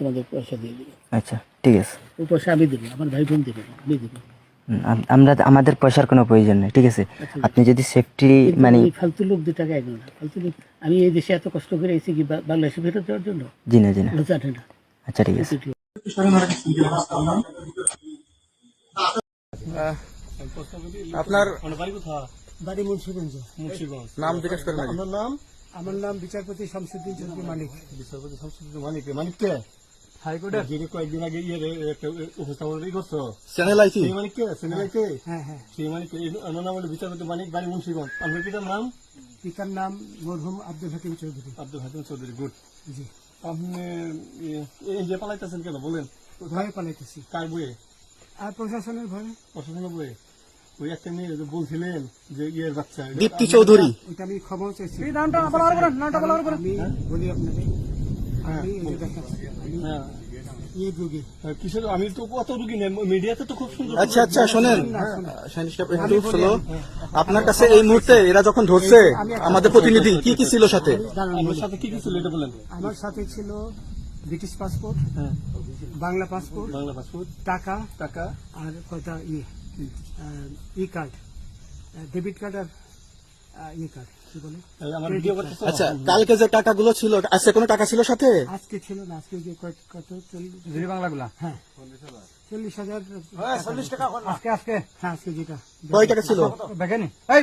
তোমাদের পয়সা দিয়ে দেবো আচ্ছা ঠিক আছে। ও পয়সা আমি দেবো আমার ভাই বোন দেবে আমি দেবো। আমরা আমাদের পয়সার কোনো প্রয়োজন নেই ঠিক আছে? আপনি যদি সেফটি মানে ফালতু লোক দু টাকা এগো না। ফালতু লোক আমি এই দেশে এত কষ্ট করে এসেছি কি বাংলাদেশে ফেরত যাওয়ার জন্য? জি না জি না। জানে না। আচ্ছা ঠিক আছে। আপনার বাড়ি মুন্সিগঞ্জ। নাম জিজ্ঞেস করেন। আমার নাম আমার নাম বিচারপতি শামসুদ্দিন চৌধুরী মানিক বিচারপতি শামসুদ্দিন মানিক মানিক কে? হাইকোর্টের? যিনি কয়েকদিন আগে ইয়ে উপস্থাপন করছ। চ্যানেল আইসি সেই মানিক কে? সিনেমাই কে হ্যাঁ হ্যাঁ সেই মানিক আমার নাম হলো বিচারপতি মানিক বাড়ি মুন্সিগঞ্জ। আপনার পিতার নাম? পিতার নাম মরহুম আব্দুল হাকিম চৌধুরী। আব্দুল হাকিম চৌধুরী গুড। জি। আপনি এই যে পালাইতেছেন কেন? বলেন। ভয়ে পালাইতেছি। কার বইয়ে? আর প্রশাসনের ভয়ে? প্রশাসনের বইয়ে? ওই একটা মেয়ে যে বলছিলেন যে ইয়ের বাচ্চা দীপ্তি চৌধুরী। ওইটা আমি ক্ষমা চাইছি। আমি বলি আপনাকে আমি এই যে দেখাচ্ছি আমি হ্যাঁ ইয়ে আমি তো কত রুগী নেই মিডিয়াতে তো খুব সুন্দর আচ্ছা আচ্ছা শোনেন। আপনার কাছে এই মুহূর্তে এরা যখন ধরছে আমাদের প্রতিনিধি কি কি ছিল সাথে? আমার সাথে কি কি ছিল এটা বলেন। আমার সাথে ছিল ব্রিটিশ পাসপোর্ট হ্যাঁ। Bangla passport Bangla passport. টাকা টাকা। আর কথা ইয়ে। ই কার্ড ডেবিট কার্ড আর ই কার্ড কি বলে? আমার আচ্ছা কালকে যে টাকাগুলো ছিল আজকে কোনো টাকা ছিল সাথে? আজকে ছিল না আজকে যে কত চল্লিশ বাংলাগুলা? হ্যাঁ। চল্লিশ হাজার চল্লিশ টাকা আজকে আজকে হ্যাঁ আজকে যেটা। কয় টাকা ছিল? বেকানি এই!